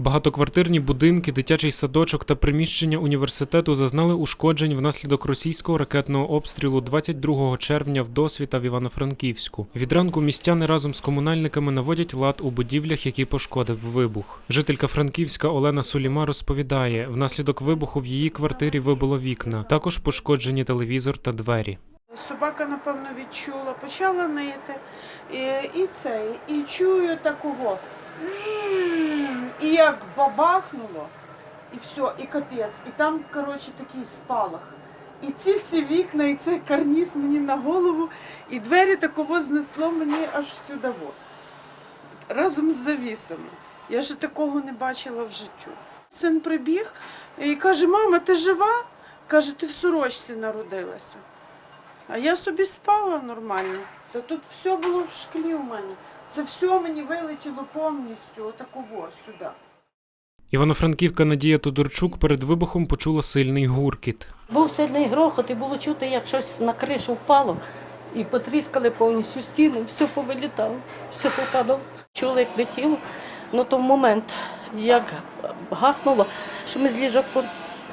Багатоквартирні будинки, дитячий садочок та приміщення університету зазнали ушкоджень внаслідок російського ракетного обстрілу 22 червня в досвіта в Івано-Франківську. Від ранку містяни разом з комунальниками наводять лад у будівлях, які пошкодив вибух. Жителька Франківська Олена Суліма розповідає, внаслідок вибуху в її квартирі вибило вікна. Також пошкоджені телевізор та двері. Собака, напевно, відчула, почала нити. І цей, і чую такого. І як бабахнуло, і все, і капець. І там, коротше, такий спалах. І ці всі вікна, і цей карніз мені на голову, і двері такого знесло мені аж сюди. Разом з завісами. Я ж такого не бачила в життю. Син прибіг і каже: мама, ти жива? Каже, ти в сорочці народилася. А я собі спала нормально. Та тут все було в шклі у мене. Це все мені вилетіло повністю, отакого сюди. Івано-Франківка Надія Тодорчук перед вибухом почула сильний гуркіт. Був сильний грохот і було чути, як щось на кришу впало. І потріскали повністю стіни, все повилітало, все попадало. Чули, як летіло. Ну то в момент, як гахнуло, що ми з ліжок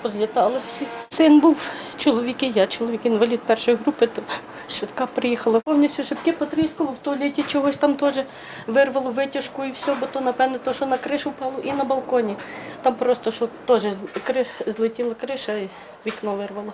позлітали всі. Син був чоловік і я, чоловік інвалід першої групи, то швидка приїхала. Повністю шибки потріскало, в туалеті чогось там теж вирвало витяжку і все, бо то, напевне, то, що на кришу впало, і на балконі. Там просто що теж злетіла криша і вікно вирвало.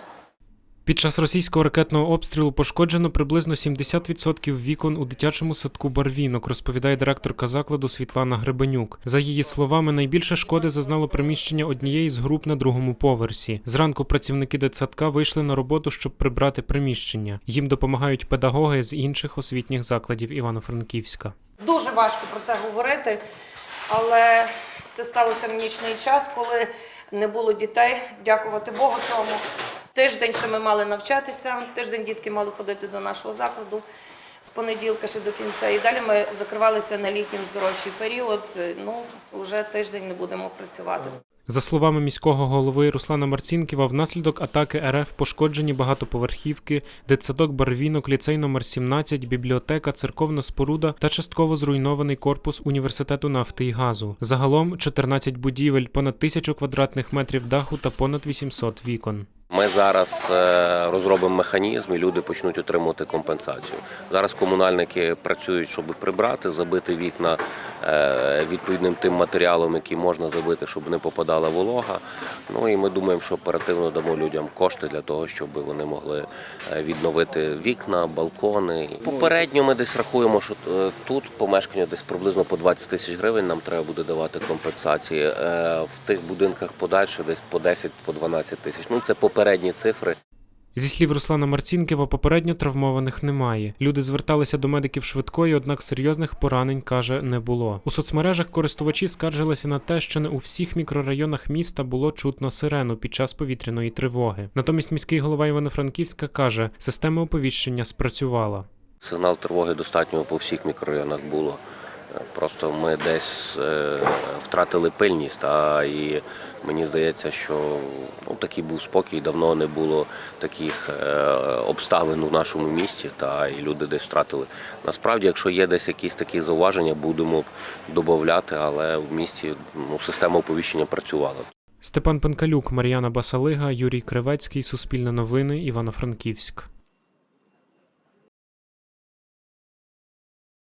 Під час російського ракетного обстрілу пошкоджено приблизно 70% вікон у дитячому садку Барвінок, розповідає директорка закладу Світлана Гребенюк. За її словами, найбільше шкоди зазнало приміщення однієї з груп на другому поверсі. Зранку працівники дитсадка вийшли на роботу, щоб прибрати приміщення. Їм допомагають педагоги з інших освітніх закладів Івано-Франківська. Дуже важко про це говорити, але це сталося в нічний час, коли не було дітей. Дякувати Богу цьому. Тиждень ще ми мали навчатися, тиждень дітки мали ходити до нашого закладу з понеділка ще до кінця. І далі ми закривалися на літній здоровчий період. Ну, вже тиждень не будемо працювати. За словами міського голови Руслана Марцінківа, внаслідок атаки РФ пошкоджені багатоповерхівки, дитсадок Барвінок, ліцей номер 17, бібліотека, церковна споруда та частково зруйнований корпус університету нафти і газу. Загалом 14 будівель, понад тисячу квадратних метрів даху та понад 800 вікон. Ми зараз е, розробимо механізм і люди почнуть отримувати компенсацію. Зараз комунальники працюють, щоб прибрати, забити вікна відповідним тим матеріалом, який можна забити, щоб не попадала волога. Ну і ми думаємо, що оперативно дамо людям кошти для того, щоб вони могли е, відновити вікна, балкони. Попередньо ми десь рахуємо, що е, тут помешкання десь приблизно по 20 тисяч гривень нам треба буде давати компенсації. Е, В тих будинках подальше десь по 10-12 тисяч. Ну це попередні цифри. Зі слів Руслана Марцінківа, попередньо травмованих немає. Люди зверталися до медиків швидкої, однак серйозних поранень каже не було. У соцмережах користувачі скаржилися на те, що не у всіх мікрорайонах міста було чутно сирену під час повітряної тривоги. Натомість міський голова Івано-Франківська каже, система оповіщення спрацювала. Сигнал тривоги достатньо по всіх мікрорайонах було. Просто ми десь е, втратили пильність, а і мені здається, що ну, такий був спокій, давно не було таких е, обставин у нашому місті, та і люди десь втратили. Насправді, якщо є десь якісь такі зауваження, будемо додати, але в місті ну, система оповіщення працювала. Степан Пенкалюк, Мар'яна Басалига, Юрій Кривецький, Суспільне новини, Івано-Франківськ.